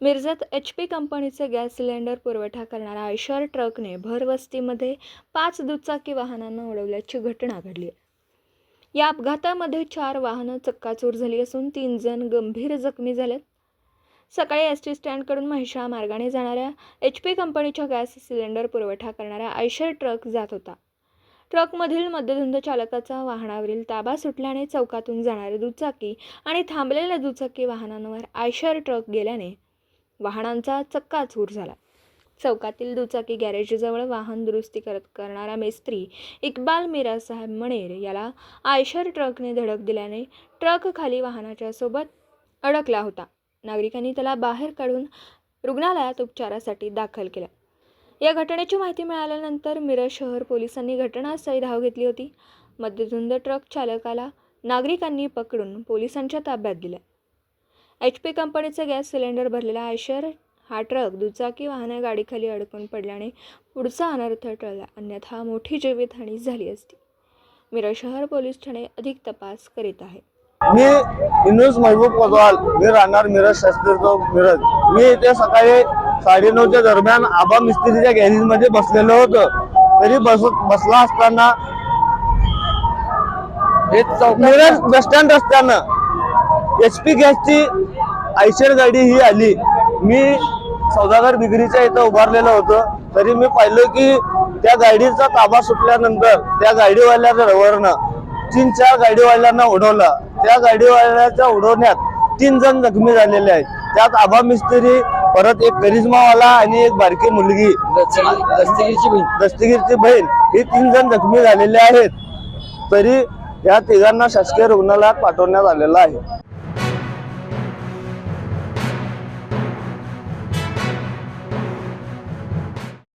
मिरजत H P कंपनीचे gas cylinder पुरवठा करणाऱ्या आयशर ट्रकने भरवस्तीमध्ये पाच दुचाकी वाहनांना उडवल्याची घटना घडली. आहे या अपघातामध्ये चार वाहनं चक्काचूर झाली असून तीन जण गंभीर जखमी झालेत. सकाळी एस टी स्टँडकडून महिषा मार्गाने जाणाऱ्या एच पी कंपनीच्या गॅस सिलेंडर पुरवठा करणारा आयशर ट्रक जात होता. ट्रकमधील मध्यधुंद चालकाचा वाहनावरील ताबा सुटल्याने चौकातून जाणारी दुचाकी आणि थांबलेल्या दुचाकी वाहनांवर आयशर ट्रक गेल्याने वाहनांचा चक्काचूर झाला. चौकातील दुचाकी गॅरेजजवळ वाहन दुरुस्ती करत करणारा मेस्त्री इक्बाल मिरासाहेब मणेर याला आयशर ट्रकने धडक दिल्याने ट्रक खाली वाहनाच्या सोबत अडकला होता. नागरिकांनी त्याला बाहेर काढून रुग्णालयात उपचारासाठी दाखल केलं. या घटनेची माहिती मिळाल्यानंतर मिरज शहर पोलिसांनी घटनास्थळी धाव घेतली होती. मध्यधुंद ट्रक चालकाला नागरिकांनी पकडून पोलिसांच्या ताब्यात दिलं. एच पी कंपनीचे गॅस सिलेंडर भरलेला आयशर हा ट्रक दुचाकी वाहना गाडीखाली अडकून पडल्याने पुढचा अनर्थ टळला. अन्यथा मोठी जीवितहानी झाली असती. मिरज शहर पोलीस ठाणे अधिक तपास करीत आहे. मी इनुस महबूब कोतवाल. मी राहणार मिरज शास्त्री चौक मिरज. मी इथे सकाळी साडेनऊच्या दरम्यान आबा मिस्त्रीच्या गॅरेजमध्ये बसलेलो होतो. तरी बस बसला असताना मिरज बस स्टँड रस्त्यानं एच पी गॅसची आयशर गाडी ही आली. मी सौदागर बिगरीच्या इथं उभारलेलं होतं. तरी मी पाहिलं की त्या गाडीचा ताबा सुटल्यानंतर त्या गाडीवाल्याचं रवरनं तीन चार गाडीवाल्यांना उडवलं. त्या गाडीवाल्याच्या उडवण्यात तीन जण जखमी झालेले आहेत. त्यात आभा मिस्त्री परत एक करिश्मावाला आणि एक बारकी मुलगी. दस्तगिरीची बहीण दस्तगीरची बहीण ही तीन जण जखमी झालेले आहेत. तरी या तिघांना शासकीय रुग्णालयात पाठवण्यात आलेलं आहे.